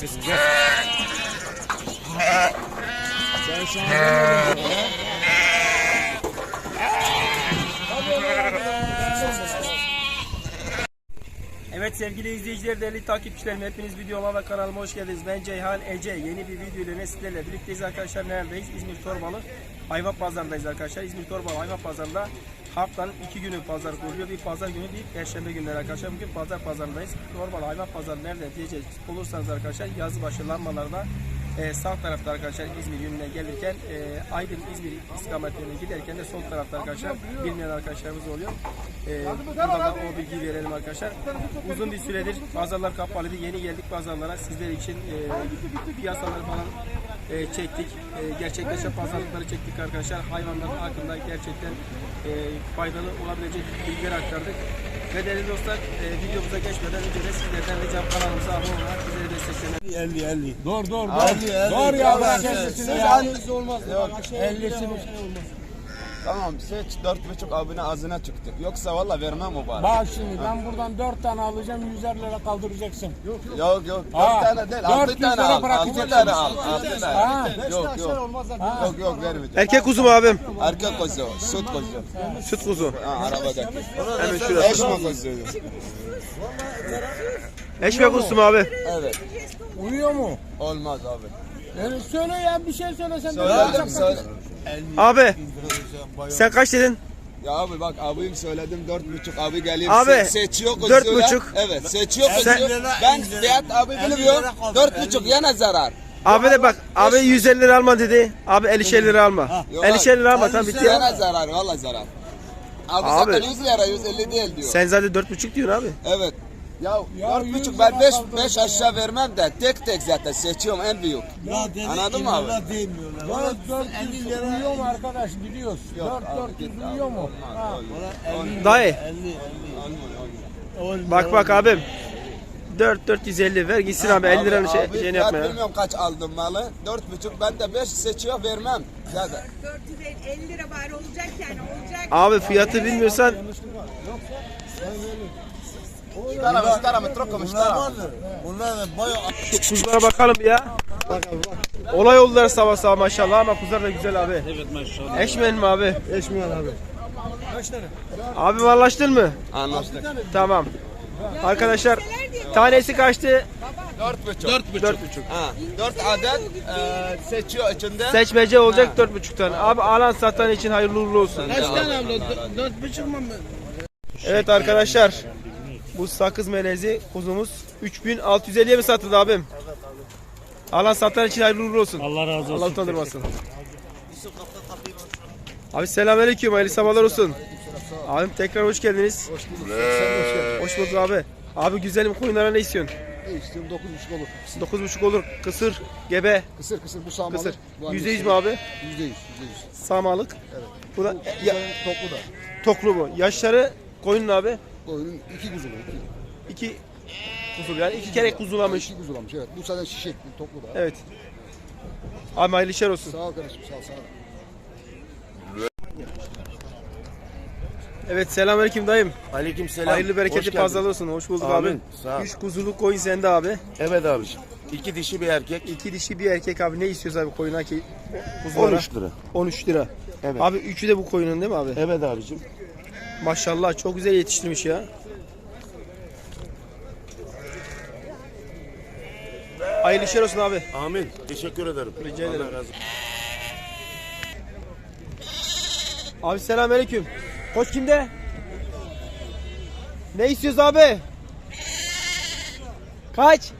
Gel kızım gel. Sen şu an anlamadın ya. Evet sevgili izleyiciler, değerli takipçilerim hepiniz videoma ve kanalıma hoş geldiniz. Ben Ceyhan Ece. Yeni bir video ile sizlerle birlikteyiz arkadaşlar. Neredeyiz? İzmir Torbalı Hayvan Pazarı'ndayız arkadaşlar. İzmir Torbalı Hayvan Pazarı'nda haftanın iki günü pazar kuruluyor. Bir pazar günü, bir perşembe günleri arkadaşlar. Bugün pazar pazarındayız. Torbalı Hayvan Pazarı nerede diyecek olursanız arkadaşlar yazıbaşı lambalarda e, sağ tarafta arkadaşlar İzmir yönüne gelirken e, Aydın İzmir istikametine giderken de sol tarafta arkadaşlar bilmeyen arkadaşlarımız oluyor. E, burada da o bilgiyi verelim arkadaşlar. Uzun bir süredir pazarlar kapalıydı. Yeni geldik pazarlara. Sizler için e, piyasaları falan e, çektik. E, gerçekleşen pazarlıkları çektik arkadaşlar. Hayvanların hakkında gerçekten e, faydalı olabilecek bilgiler aktardık. Ve değerli dostlar e, videomuza geçmeden önce de sizlerden ricam kanalımıza abone olmak, bizleri desteklemek. 50 50. Dur dur dur. Elli, elli. Dur ya bırak siz- kendisini siz ya. anneniz olmaz. Yok. 50'si Tamam seç dört buçuk abine azına çıktık. Yoksa valla vermem o bari. Bak şimdi ben buradan 4 tane alacağım 100'er lira kaldıracaksın. Yok yok dört Ha, tane değil dört altı yüz tane lira al. Altı bırakacaksın. tane al. Altı Ha. tane. Yok yok. Yok yok vermeyeceğim. Erkek kuzu mu abim? Erkek kuzu, süt kuzu. Süt kuzu. Ha arabadaki. Hemen şurada. Eşma kuzu. Eşme kuzusu mu abi? Evet. Uyuyor mu? Olmaz abi. Yani söyle ya bir şey söyle sen de. Söyledim söyle. Abi sen kaç dedin? Ya abi bak abim söyledim dört buçuk abi gelip Abi, se- seçiyor dört buçuk. Evet seçiyor Sen-. Ben fiyat abi bilmiyorum. Dört buçuk yana zarar. Abi de bak abi 150 lira alma dedi. Abi 50 lira alma. Yok 50 lira alma tamam bitti ya. Yana zarar valla zarar. Abi, Abi. zaten 100 lira 150 değil diyor. Sen zaten 4,5 diyorsun abi. Evet. Ya, Ya dört yüz buçuk ben beş, beş ya. aşağı vermem de tek tek zaten seçiyorum en büyük. Anladın mı abi? 4 400 uyuyor mu arkadaş biliyoruz. 4 400 uyuyor mu? Dayı bak bak abim. 4 450 ver gitsin abi 50 liranın şey, abi, şeyini yapma ya. bilmiyorum kaç aldım malı. Dört buçuk ben de beş seçiyor vermem. Zaten. 450 lira bari olacak yani olacak. Abi fiyatı bilmiyorsan Müştara müştara metroko müştara. Bunlar da bayağı... Kuzulara bakalım ya. Olay oldular sabah sabah maşallah ama kuzular da güzel abi. Evet maşallah. Eşmen mi abi? Eşmen abi. Kaç tane? Abi varlaştın mı? Anlaştık. Tamam. Arkadaşlar tanesi kaçtı? Dört buçuk. Dört buçuk. Dört buçuk. Ha. Dört adet e, seçiyor içinde. Seçmece olacak ha. dört buçuktan. Abi alan satan için hayırlı uğurlu olsun. Kaç tane abla? Dört buçuk mu? Evet arkadaşlar. Bu sakız melezi kuzumuz 3650'ye mi satıldı abim? Alan satan için hayırlı uğurlu olsun. Allah razı olsun. Allah utandırmasın. Abi selamünaleyküm. Hayırlı sabahlar olsun. Abim tekrar hoş geldiniz. Hoş bulduk. Hoş bulduk abi. Abi güzelim koyunlara ne istiyorsun? Ne istiyorum 9,5 olur. 9,5 olur. Kısır, gebe, Kısır kısır bu sağmalı. kısır. Bu %100 annesi. mi abi? %100 %100. Sağmalık. Bu da Bu ya, toplu da. toklu bu. Yaşları koyunun abi. Koyunun iki kuzulu. iki- iki kuzul yani iki kere kuzulamış. İki kuzulamış evet. Bu zaten şişek toplu da. Evet. Abi hayırlı işler olsun. Sağ ol kardeşim sağ ol sağ ol. Evet selamünaleyküm dayım. Aleykümselam. Hayırlı bereketli pazarlı olsun. Hoş bulduk Amin. abi. Sağ ol. Üç kuzuluk koyun sende abi. Evet abiciğim. İki dişi bir erkek. İki dişi bir erkek abi. Ne istiyoruz abi koyuna ki? Kuzulara? 13 lira. 13 lira. Evet. Abi üçü de bu koyunun değil mi abi? Evet abiciğim. Maşallah çok güzel yetiştirmiş ya. Hayırlı işler olsun abi. Amin. Teşekkür ederim. Rica ederim. Allah razı olsun. Abi selamünaleyküm. Koç kimde? Ne istiyoruz abi? Kaç?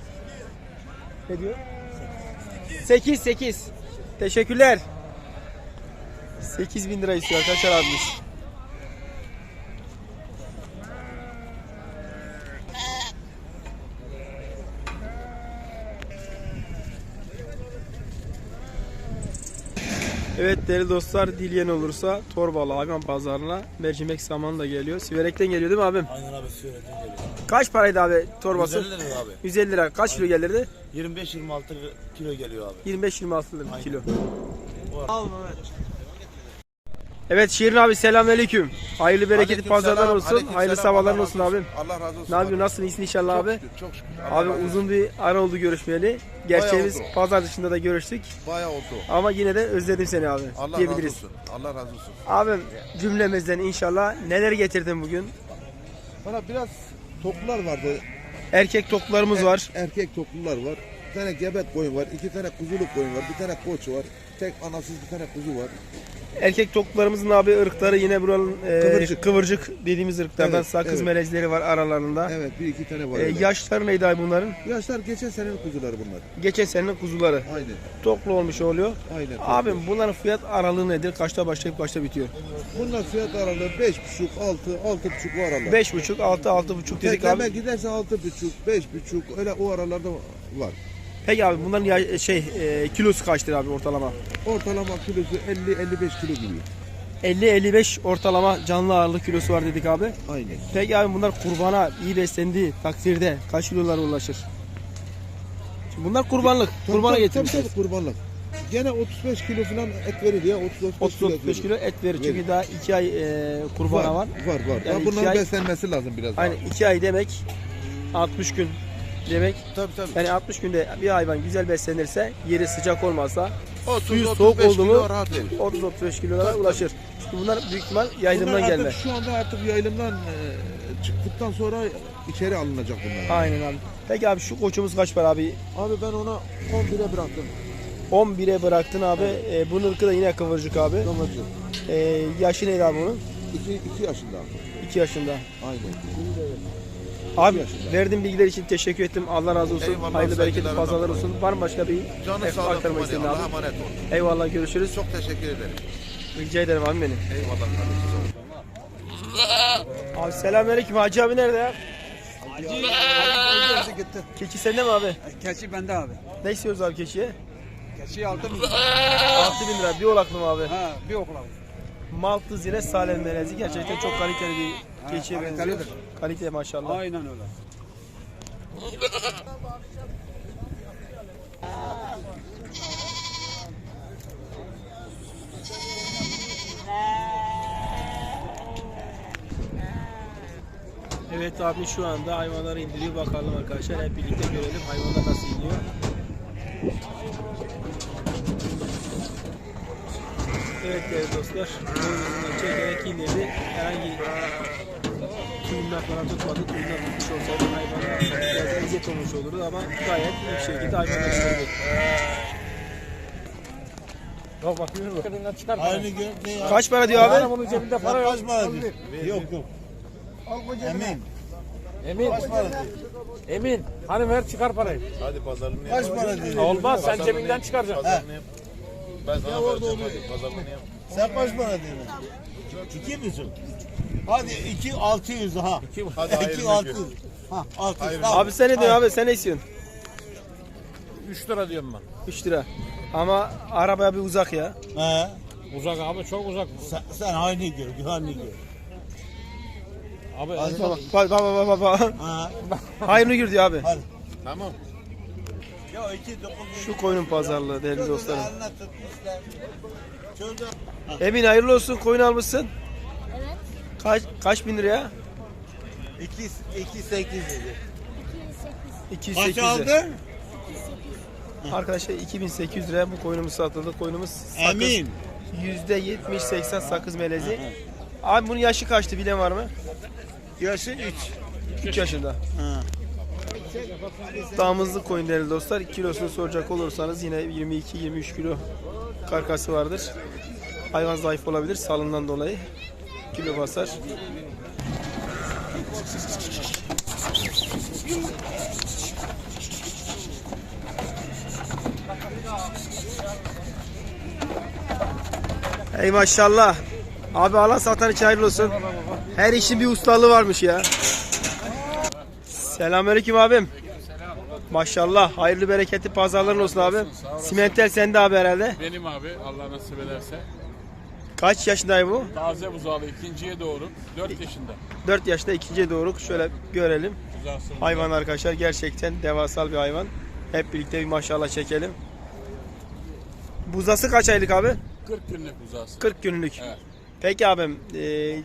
Ne diyor? 8 8. Teşekkürler. 8 bin lira istiyor arkadaşlar abimiz. Evet değerli dostlar dileyen olursa Torbalı hayvan pazarına mercimek zamanı da geliyor. Siverek'ten geliyor değil mi abim? Aynen abi Siverek'ten geliyor. Kaç paraydı abi torbası? 150 lira abi. 150 lira. Kaç kilo gelirdi? 25-26 kilo geliyor abi. 25-26 lira bir kilo. Evet Şirin abi selamünaleyküm. Hayırlı bereketli pazarlar selam, olsun. Hayırlı selam, sabahlar Allah olsun razı abi. Allah razı olsun. Ne yapıyorsun? Nasılsın? İyisin inşallah abi. Çok şükür, çok şükür. Allah Abi razı olsun. uzun bir ara oldu görüşmeyeli. Gerçeğimiz pazar dışında da görüştük. Bayağı oldu. Ama yine de özledim seni abi Allah razı diyebiliriz. olsun. Allah razı olsun. Abim cümlemizden inşallah neler getirdin bugün? Bana biraz toklular vardı. Erkek toklarımız var. Erkek toklular var. Bir tane gebek koyun var. iki tane kuzuluk koyun var. Bir tane koç var. Tek anasız bir tane kuzu var. Erkek toklarımızın abi ırkları yine buranın e, Kıvırcık. kıvırcık dediğimiz ırklardan Evet, sakız evet. melezleri var aralarında. Evet bir iki tane var. E, öyle. yaşları neydi abi bunların? Yaşlar geçen senenin kuzuları bunlar. Geçen senenin kuzuları. Aynen. Toklu olmuş oluyor. Aynen. Abim bunların fiyat aralığı nedir? Kaçta başlayıp kaçta bitiyor? Bunlar fiyat aralığı 5,5 6 6,5 o aralar. 5,5 6 6,5 dedik Tekleme abi. giderse 6,5 5,5 öyle o aralarda var. Peki abi bunların ya- şey e, kilosu kaçtır abi ortalama? Ortalama kilosu 50 55 kilo gibi. 50-55 ortalama canlı ağırlık kilosu var dedik abi. Aynen. Peki abi bunlar kurbana iyi beslendiği takdirde kaç kilolara ulaşır? Şimdi bunlar kurbanlık. Kurbana Tabii, getirmişiz. tabii, kurbanlık. Gene 35 kilo falan et verir ya 30 30-35 kilo et verir. Çünkü daha 2 ay e, kurbana var. Var var. Yani Ya iki bunların ay- beslenmesi lazım biraz. Aynen 2 ay demek 60 gün demek. Tabii tabii. Yani 60 günde bir hayvan güzel beslenirse, yeri sıcak olmazsa 30 suyu 35 soğuk oldu mu kilo rahat verir. 30-35 kilolara ulaşır. Çünkü bunlar büyük ihtimal yaylımdan Bunlar gelme. şu anda artık yayılımdan e, çıktıktan sonra içeri alınacak bunlar. Aynen abi. Peki abi şu koçumuz kaç para abi? Abi ben ona 11'e bıraktım. 11'e bıraktın abi. E, bunun ırkı da yine kıvırcık abi. Domacı. E, yaşı neydi abi bunun? 2 2 yaşında. 2 yaşında. Aynen. Abi yaşında. verdiğin bilgiler için teşekkür ettim. Allah razı olsun. Eyvallah, Hayırlı bereketli pazarlar olsun. Var mı başka bir Canı sağ aktarmak istediğin abi? emanet. Eyvallah görüşürüz. Çok teşekkür ederim. Rica ederim abi benim. Eyvallah kardeşim. Abi selamünaleyküm. Hacı abi nerede ya? Hacı gitti. Keçi sende mi abi? Keçi bende abi. Ne istiyoruz abi keçiye? Keçiyi aldım. 6000 lira. Bir olaklı mı abi? ha bir okula. Maltı zile salem melezi. Gerçekten çok kaliteli bir keçiye benziyor. Kalite maşallah. Aynen öyle. Evet abi şu anda hayvanları indiriyor bakalım arkadaşlar hep birlikte görelim hayvanlar nasıl iniyor. Evet değerli dostlar boynuzundan çekerek indirdi. Herhangi kuyumdan falan tutmadı. Kuyumdan tutmuş olsaydı hayvana biraz eziyet olmuş olurdu ama gayet iyi bir şekilde hayvanlar indirdi. Bak bakıyorum. Aynı gün ne ya? Kaç para diyor abi? Bunun cebinde para yok. Kaç para diyor? Yok yok. Emin. Emin. Emin. Hani ver çıkar parayı. Hadi pazarlığını yap. Kaç para diyor? Olmaz sen cebinden çıkaracaksın. Ben sana hadi pazarlığını yap. Sen kaç para diyorsun? İki misin? Hadi iki altı yüz ha. Hadi İki altı gör. yüz. Ha altı yüz. Tamam. Abi sen ne diyorsun abi sen ne istiyorsun? 3 lira diyorum ben. 3 lira. Ama arabaya bir uzak ya. He. Uzak abi çok uzak. Sen, sen aynı gör, güvenli gör. Abi Baba baba baba baba. Ha. Hayırlı gür diyor abi. Tamam. Ya iki dokuz yüz. Şu koyunun pazarlığı değerli dostlarım. Emin hayırlı olsun koyun almışsın. Evet. Kaç kaç bin liraya? iki, iki sekiz dedi. 208 Kaç aldın? Arkadaşlar 2800 liraya bu koyunumuz satıldı. Koyunumuz sakız. Emin. %70-80 sakız melezi. Abi bunun yaşı kaçtı bilen var mı? Yaşı üç. 3 yaşında. Ha. Damızlık koyun değerli dostlar. Kilosunu soracak olursanız yine 22-23 kilo karkası vardır. Hayvan zayıf olabilir salından dolayı. Kilo basar. Ey maşallah. Abi alan satan hayırlı olsun. Her işin bir ustalığı varmış ya. Selamünaleyküm abim. Maşallah. Hayırlı bereketli pazarların olsun abi. Simentel sende abi herhalde. Benim abi Allah nasip ederse. Kaç yaşındayım bu? Taze buzağlı ikinciye doğru 4 yaşında. 4 yaşta ikinciye doğru şöyle görelim. Hayvan arkadaşlar gerçekten devasal bir hayvan. Hep birlikte bir maşallah çekelim. Buzası kaç aylık abi? 40 günlük buzağısı. 40 günlük. Evet. Peki abim e,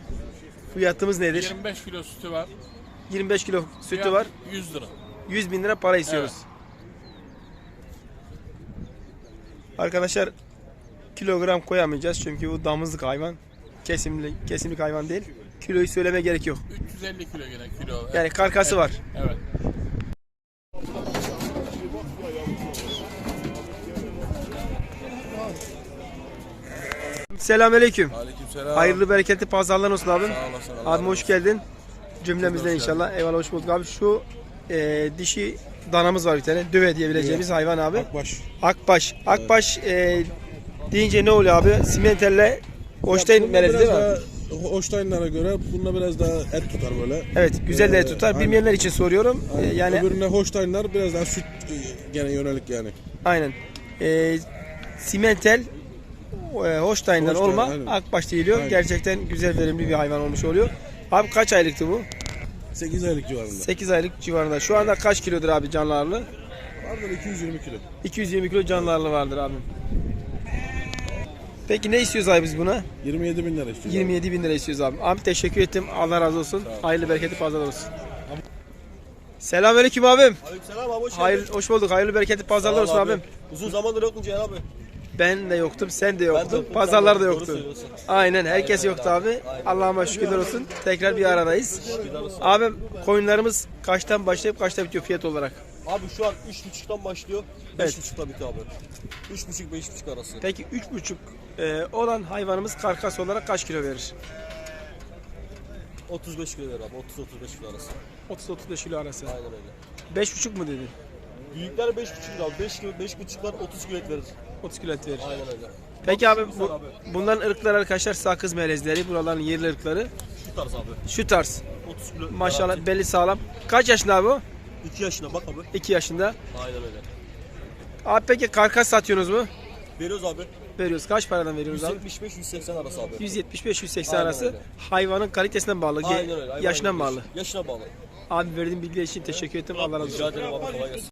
fiyatımız nedir? 25 kilo sütü var. 25 kilo sütü Fiyat var. 100 lira. 100 bin lira para istiyoruz. Arkadaşlar kilogram koyamayacağız çünkü bu damızlık hayvan. Kesimli, kesimlik hayvan değil. Kiloyu söyleme gerek yok. 350 kilo gene kilo. Yani karkası var. Evet. Selamünaleyküm. Aleykümselam. Hayırlı bereketli pazarlar olsun abim. Sağ olasın. Allah Abim hoş geldin. Cümlemizden inşallah. Eyvallah hoş bulduk abi. Şu e, dişi danamız var bir tane. Döve diyebileceğimiz hayvan abi. Baş. Akbaş. Akbaş e, deyince ne oluyor abi? Simenterle Holstein melezi değil mi? abi? Göre bunda biraz daha et tutar böyle. Evet güzel de Ee, tutar. aynen. Bilmeyenler için soruyorum. E, yani Öbürüne Holstein'lar biraz daha süt e, gene yönelik yani. aynen. E, simentel e, Holstein'den Holstein, olma aynen. Akbaş deyiliyor. Aynen. Gerçekten güzel verimli bir hayvan olmuş oluyor. Abi kaç aylıktı bu? 8 aylık civarında. 8 aylık civarında. Şu anda kaç kilodur abi canlı ağırlığı? Vardır 220 kilo. 220 kilo canlı ağırlığı vardır abi. Peki ne istiyoruz abi biz buna? 27 bin lira istiyor. 27 bin lira istiyoruz abi. Abi teşekkür ettim. Allah razı olsun. Hayırlı bereketli pazarlar olsun. Selamünaleyküm abim. Selam abi hoş geldin. Hayır, hoş bulduk. Hayırlı bereketli pazarlar olsun abim. Uzun zamandır yokun Cihan abi. Ben de yoktum, sen de yoktun. Pazarlar da yoktu. Aynen, herkes yoktu abi. Allah'ıma şükürler olsun. Tekrar bir aradayız. Abim, koyunlarımız kaçtan başlayıp kaçta bitiyor fiyat olarak? Abi şu an 3.30'dan başlıyor. Evet. 5.30'da bitiyor abi. 3.30-5.30 arası. Peki 3,5 e, olan hayvanımız karkas olarak kaç kilo verir? 35 kilo ver abi. 30-35 kilo arası. 30-35 kilo arası. Aynen öyle. 5,5 mu dedin? Büyükler 5.5 kilo abi. 5 kilo, 5.5'lar 30 kilo et verir. 30 kilo et verir. Aynen öyle. Peki abi bu, bunların ırkları arkadaşlar sakız melezleri. Buraların yerli ırkları. Şu tarz abi. Şu tarz. 30 kilo. Maşallah belli sağlam. Kaç yaşında abi o? 2 yaşına bak abi. 2 yaşında. Aynen öyle. Abi peki karkas satıyorsunuz mu? Veriyoruz abi. Veriyoruz. Kaç paradan veriyoruz abi? 175-180 arası abi. 175-180 Aynen arası. öyle. Hayvanın kalitesinden bağlı. ge- Aynen öyle. Hayvan Yaşına yaşı- bağlı. Yaşına bağlı. Abi verdiğin bilgiler için teşekkür ederim. Allah razı Rica olsun. ederim abi kolay gelsin.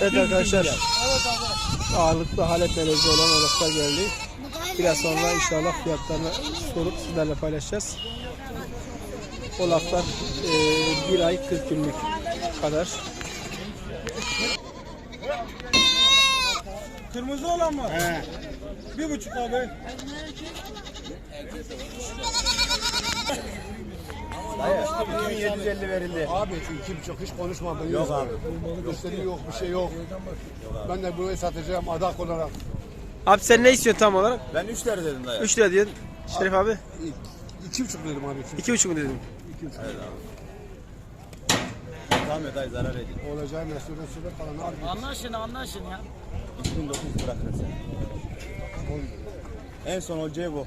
Evet arkadaşlar. Ağırlıklı Halep melezi olan olasılar geldi. Biraz sonra inşallah fiyatlarını sorup sizlerle paylaşacağız. O laflar eee, bir ay 40 günlük kadar. Kırmızı olan mı? He. Bir buçuk abi. Abi şu iki buçuk hiç konuşmadım. Yok abi. Müşteri yok, bir şey yok. Ben de burayı satacağım adak olarak. Abi sen ne istiyorsun tam olarak? Ben 3 lira dedim dayı. 3 lira diyorsun. Şerif abi İki buçuk dedim abi. 2,5 mu dedin? Tamam ya dayı zarar edin. Olacağı ne söyle söyle falan abi. Anlaşın anlaşın ya. 2900 bırakırım. En son olacağı bu.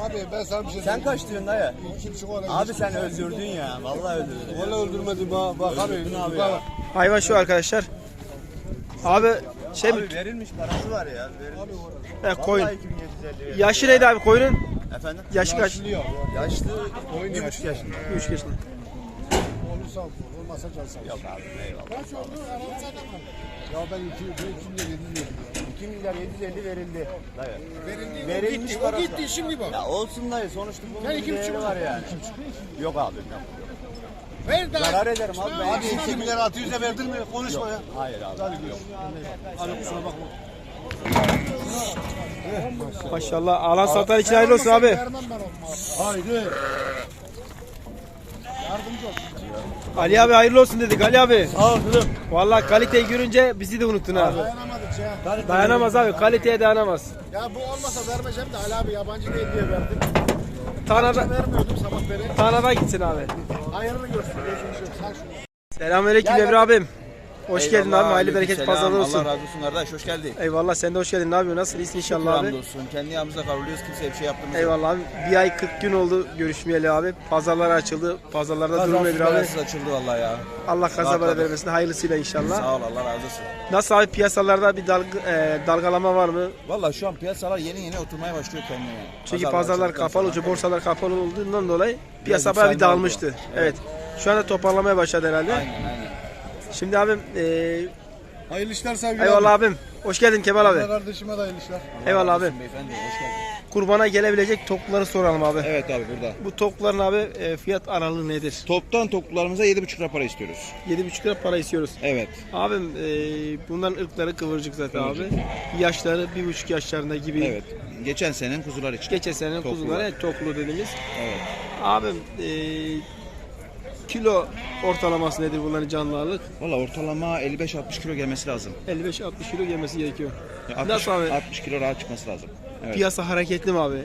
Abi ben sana bir şey Sen kaç diyorsun dayı? İki buçuk olacak. Abi sen öldürdün ya. Vallahi öldürdün. Valla öldürmedi bak, bak abi. abi ya. Hayvan şu arkadaşlar. Abi şey mi? Abi verilmiş parası var ya. Verilmiş. He, koyun. Vallahi 2750 verir. Yaşı neydi abi koyunun? Efendim? Yaşı kaç? Yaşlı. Bir buçuk yaşında. 3 yaşında. Olursa olur, olmasa can sağ Yok abi eyvallah. Kaç oldu? Ya ben iki, ben iki milyar yedi milyar. 2 milyar 750 verildi. Dayı. Verildi, Verilmiş o gitti, parası. o gitti şimdi bak. Ya olsun dayı sonuçta bunun Ben bir değeri var yani. Yok abi yok. Ver daha. Zarar ederim abi. Ben Abi iki milyar altı yüze verdin mi? Konuşma ya. Hayır abi. Yok. Abi kusura bakma. Maşallah alan satan için hayırlı olsun abi. Vermem ben onu. Ali abi hayırlı olsun dedik Ali abi. Vallahi kaliteyi görünce bizi de unuttun ha. Dayanamadık ya. Dayanamaz abi kaliteye dayanamaz. Ya bu olmasa vermeyeceğim de Ali abi yabancı değil diye verdim. Tanada, Vermiyordum sabah beri. Tanada gitsin abi. Hayırlı görsün. Yok. Sen şunu. Selamünaleyküm Emre abim. Hoş geldin abi. Hayırlı bereketli aleykümselam. pazarlar olsun. Allah razı olsun kardeş. Hoş geldin. Eyvallah sen de hoş geldin. Ne yapıyorsun? Nasıl iyisin inşallah abi? Hamdolsun. Kendi yanımızda kavruluyoruz. Kimseye bir şey yaptığımız. Eyvallah abi. Bir ay 40 gün oldu görüşmeyeli abi. Pazarlar açıldı. Pazarlarda durum nedir abi? belasız açıldı vallahi ya. Allah kaza bela vermesin. Hayırlısıyla inşallah. Sağ ol Allah razı olsun. Nasıl abi piyasalarda bir dalga, e, dalgalama var mı? Valla şu an piyasalar yeni yeni oturmaya başlıyor kendine. Çünkü pazarlar kapalı, sonra. borsalar kapalı olduğundan dolayı piyasa bayağı bir dağılmıştı. Evet. Şu anda toparlamaya başladı herhalde. Aynen aynen. Şimdi abim e, Hayırlı işler sevgili eyvallah abim. Hoş geldin Kemal abi. Kardeşime de hayırlı işler. Eyvallah abi. Beyefendi hoş geldin. Kurbana gelebilecek tokları soralım abi. Evet abi burada. Bu tokların abi e, fiyat aralığı nedir? Toptan topuklarımıza 7,5 lira para istiyoruz. 7,5 lira para istiyoruz. Evet. Abim e, bunların ırkları kıvırcık zaten abi. Yaşları 1,5 yaşlarında gibi. Evet. Geçen senenin kuzular için. Geçen senenin Toklu. kuzuları toklu dediğimiz. Evet. Abim e, kilo ortalaması nedir bunların canlı ağırlık? Valla ortalama 55-60 kilo gelmesi lazım. 55-60 kilo gelmesi gerekiyor. Ya 60, Nasıl abi? 60 kilo rahat çıkması lazım. Evet. Piyasa hareketli mi abi?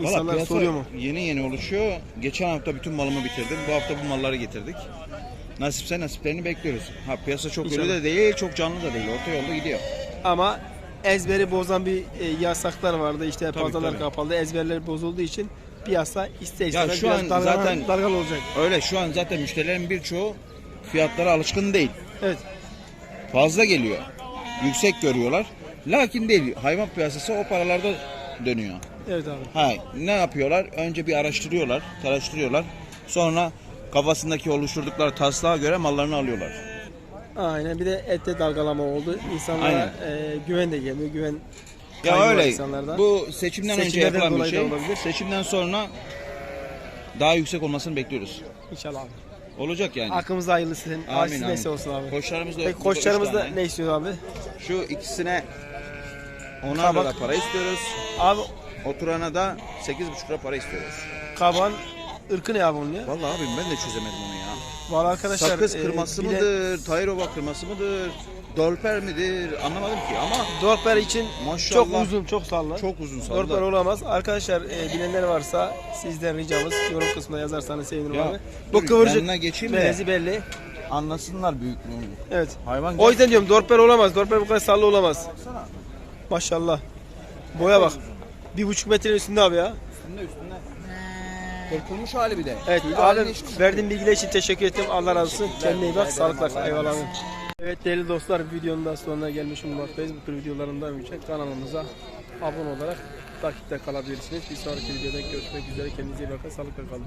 İnsanlar piyasa soruyor mu? yeni yeni oluşuyor. Geçen hafta bütün malımı bitirdim. Bu hafta bu malları getirdik. Nasipse nasiplerini bekliyoruz. Ha piyasa çok ölü İnşallah. de değil, çok canlı da değil. Orta yolda gidiyor. Ama ezberi bozan bir e, yasaklar vardı. İşte Tabii, pazarlar tabii. kapalı. Ezberler bozulduğu için piyasa ister Ya istemez şu biraz an dalgalan- zaten- dalgalı olacak. Öyle şu an zaten müşterilerin birçoğu fiyatlara alışkın değil. Evet. Fazla geliyor. Yüksek görüyorlar. Lakin değil. Hayvan piyasası o paralarda dönüyor. Evet abi. Ha, ne yapıyorlar? Önce bir araştırıyorlar, araştırıyorlar. Sonra kafasındaki oluşturdukları taslağa göre mallarını alıyorlar. Aynen bir de ette dalgalama oldu. İnsanlara Aynen. e, güven de gelmiyor. Güven Ya kaybı var öyle. insanlarda. Bu seçimden önce Seçimlerden yapılan bir dolayı da şey. olabilir. Seçimden sonra daha yüksek olmasını bekliyoruz. İnşallah abi. Olacak yani. Hakkımızda hayırlısı. Amin, Amin, neyse olsun abi. Koçlarımız da Peki burada üç koçlarımız da tane. ne istiyor abi? Şu ikisine 10 Kabak. lira para istiyoruz. Abi Oturana da 8,5 lira para istiyoruz. kaban ırkı ne abi onun ya? Vallahi abim ben de çözemedim onu ya. Valla arkadaşlar. Sakız e, kırması bilen- mıdır, Tayrova kırması mıdır, Dolper midir anlamadım ki ama Dorper için Maşallah. çok uzun, çok sallı. çok uzun Dorper saldı. olamaz. Arkadaşlar e, bilenler varsa sizden ricamız yorum kısmına yazarsanız sevinirim Ya, abi. dur, Bu kıvırcık yanına geçeyim de. melezi belli. Anlasınlar büyüklüğünü. Evet. Hayvan O yüzden diyorum Dorper olamaz. Dorper bu kadar sallı olamaz. Maşallah. Boya bak. Bir buçuk metrenin üstünde abi ya. Üstünde üstünde. Korkulmuş hali bir de. Evet Tüylü abi halini hiç verdiğin bilgiler için teşekkür ettim. Allah razı olsun. Kendine iyi bak. Sağlıklar. Eyvallah abi. Evet değerli dostlar videonun da sonuna gelmiş bulunmaktayız. Bu tür videoların devamı için kanalımıza abone olarak takipte kalabilirsiniz. Bir sonraki videoda görüşmek üzere. Kendinize iyi bakın. Sağlıkla kalın.